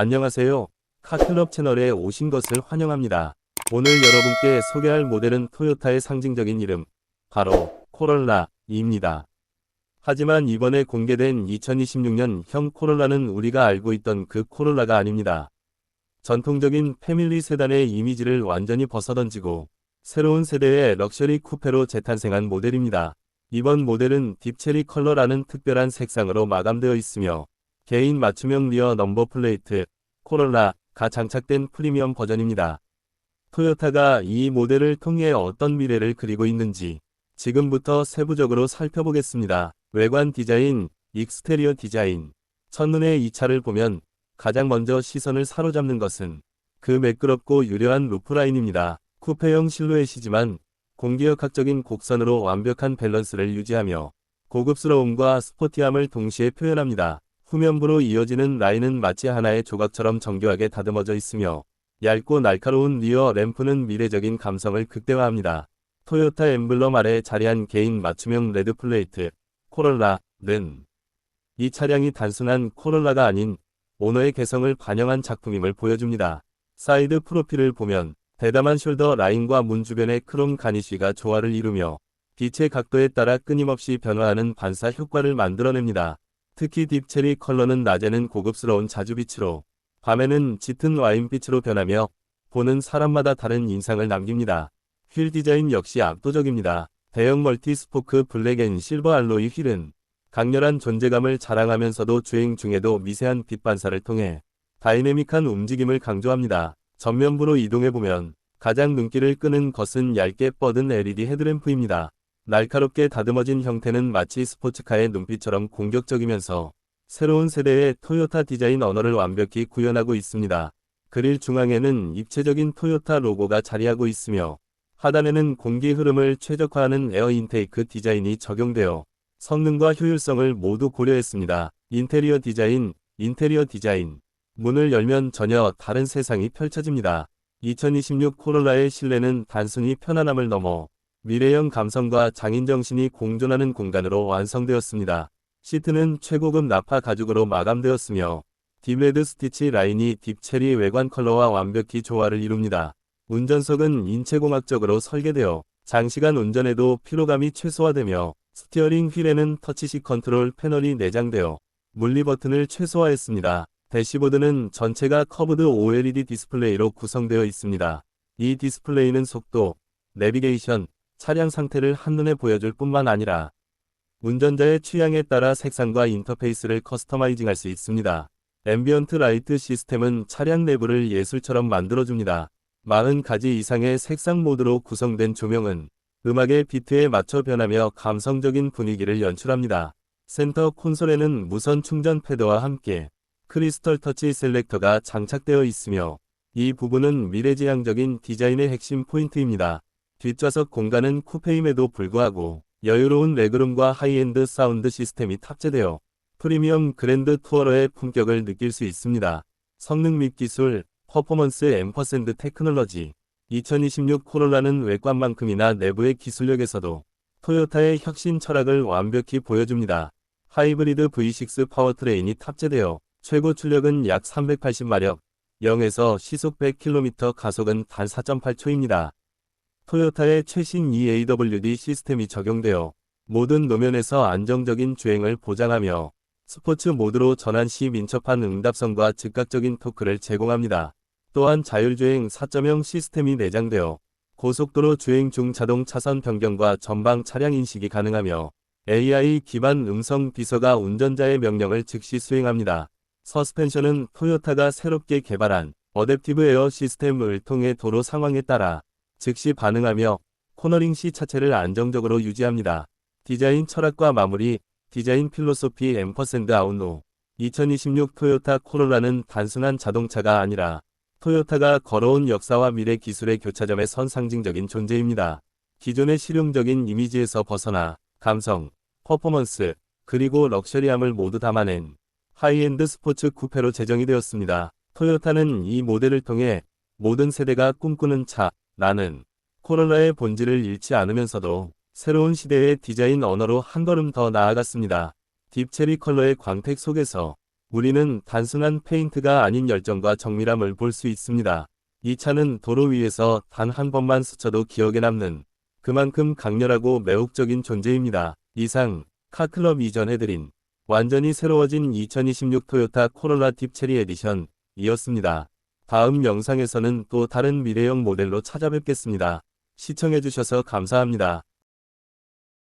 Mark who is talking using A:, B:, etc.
A: 안녕하세요. 카클럽 채널에 오신 것을 환영합니다. 오늘 여러분께 소개할 모델은 토요타의 상징적인 이름, 바로 코롤라입니다. 하지만 이번에 공개된 2026년형 코롤라는 우리가 알고 있던 그 코롤라가 아닙니다. 전통적인 패밀리 세단의 이미지를 완전히 벗어던지고 새로운 세대의 럭셔리 쿠페로 재탄생한 모델입니다. 이번 모델은 딥체리 컬러라는 특별한 색상으로 마감되어 있으며 개인 맞춤형 리어 넘버 플레이트 코롤라가 장착된 프리미엄 버전입니다. 토요타가 이 모델을 통해 어떤 미래를 그리고 있는지 지금부터 세부적으로 살펴보겠습니다. 외관 디자인, 익스테리어 디자인. 첫눈에 이 차를 보면 가장 먼저 시선을 사로잡는 것은 그 매끄럽고 유려한 루프라인입니다. 쿠페형 실루엣이지만 공기역학적인 곡선으로 완벽한 밸런스를 유지하며 고급스러움과 스포티함을 동시에 표현합니다. 후면부로 이어지는 라인은 마치 하나의 조각처럼 정교하게 다듬어져 있으며 얇고 날카로운 리어 램프는 미래적인 감성을 극대화합니다. 토요타 엠블럼 아래 자리한 개인 맞춤형 레드 플레이트 코롤라는 이 차량이 단순한 코롤라가 아닌 오너의 개성을 반영한 작품임을 보여줍니다. 사이드 프로필을 보면 대담한 숄더 라인과 문 주변의 크롬 가니쉬가 조화를 이루며 빛의 각도에 따라 끊임없이 변화하는 반사 효과를 만들어냅니다. 특히 딥체리 컬러는 낮에는 고급스러운 자주빛으로 밤에는 짙은 와인빛으로 변하며 보는 사람마다 다른 인상을 남깁니다. 휠 디자인 역시 압도적입니다. 대형 멀티 스포크 블랙 앤 실버 알로이 휠은 강렬한 존재감을 자랑하면서도 주행 중에도 미세한 빛 반사를 통해 다이내믹한 움직임을 강조합니다. 전면부로 이동해보면 가장 눈길을 끄는 것은 얇게 뻗은 LED 헤드램프입니다. 날카롭게 다듬어진 형태는 마치 스포츠카의 눈빛처럼 공격적이면서 새로운 세대의 토요타 디자인 언어를 완벽히 구현하고 있습니다. 그릴 중앙에는 입체적인 토요타 로고가 자리하고 있으며 하단에는 공기 흐름을 최적화하는 에어 인테이크 디자인이 적용되어 성능과 효율성을 모두 고려했습니다. 인테리어 디자인, 인테리어 디자인. 문을 열면 전혀 다른 세상이 펼쳐집니다. 2026 코롤라의 실내는 단순히 편안함을 넘어 미래형 감성과 장인정신이 공존하는 공간으로 완성되었습니다. 시트는 최고급 나파 가죽으로 마감되었으며 딥레드 스티치 라인이 딥체리 외관 컬러와 완벽히 조화를 이룹니다. 운전석은 인체공학적으로 설계되어 장시간 운전에도 피로감이 최소화되며 스티어링 휠에는 터치식 컨트롤 패널이 내장되어 물리 버튼을 최소화했습니다. 대시보드는 전체가 커브드 OLED 디스플레이로 구성되어 있습니다. 이 디스플레이는 속도, 내비게이션, 차량 상태를 한눈에 보여줄 뿐만 아니라 운전자의 취향에 따라 색상과 인터페이스를 커스터마이징할 수 있습니다. 앰비언트 라이트 시스템은 차량 내부를 예술처럼 만들어줍니다. 40가지 이상의 색상 모드로 구성된 조명은 음악의 비트에 맞춰 변하며 감성적인 분위기를 연출합니다. 센터 콘솔에는 무선 충전 패드와 함께 크리스털 터치 셀렉터가 장착되어 있으며 이 부분은 미래지향적인 디자인의 핵심 포인트입니다. 뒷좌석 공간은 쿠페임에도 불구하고 여유로운 레그룸과 하이엔드 사운드 시스템이 탑재되어 프리미엄 그랜드 투어러의 품격을 느낄 수 있습니다. 성능 및 기술, 퍼포먼스 앰퍼샌드 테크놀로지 2026 코롤라는 외관만큼이나 내부의 기술력에서도 토요타의 혁신 철학을 완벽히 보여줍니다. 하이브리드 V6 파워트레인이 탑재되어 최고 출력은 약 380마력, 0에서 시속 100km 가속은 단 4.8초입니다. 토요타의 최신 EAWD 시스템이 적용되어 모든 노면에서 안정적인 주행을 보장하며 스포츠 모드로 전환 시 민첩한 응답성과 즉각적인 토크를 제공합니다. 또한 자율주행 4.0 시스템이 내장되어 고속도로 주행 중 자동 차선 변경과 전방 차량 인식이 가능하며 AI 기반 음성 비서가 운전자의 명령을 즉시 수행합니다. 서스펜션은 토요타가 새롭게 개발한 어댑티브 에어 시스템을 통해 도로 상황에 따라 즉시 반응하며 코너링 시 차체를 안정적으로 유지합니다. 디자인 철학과 마무리 디자인 필로소피 앰퍼샌드 아웃노 2026 토요타 코롤라는 단순한 자동차가 아니라 토요타가 걸어온 역사와 미래 기술의 교차점에 선 상징적인 존재입니다. 기존의 실용적인 이미지에서 벗어나 감성, 퍼포먼스, 그리고 럭셔리함을 모두 담아낸 하이엔드 스포츠 쿠페로 제정이 되었습니다. 토요타는 이 모델을 통해 모든 세대가 꿈꾸는 차, 나는 코롤라의 본질을 잃지 않으면서도 새로운 시대의 디자인 언어로 한 걸음 더 나아갔습니다. 딥체리 컬러의 광택 속에서 우리는 단순한 페인트가 아닌 열정과 정밀함을 볼 수 있습니다. 이 차는 도로 위에서 단 한 번만 스쳐도 기억에 남는 그만큼 강렬하고 매혹적인 존재입니다. 이상 카클럽 이전해드린 완전히 새로워진 2026 토요타 코롤라 딥 체리 에디션 이었습니다. 다음 영상에서는 또 다른 미래형 모델로 찾아뵙겠습니다. 시청해주셔서 감사합니다.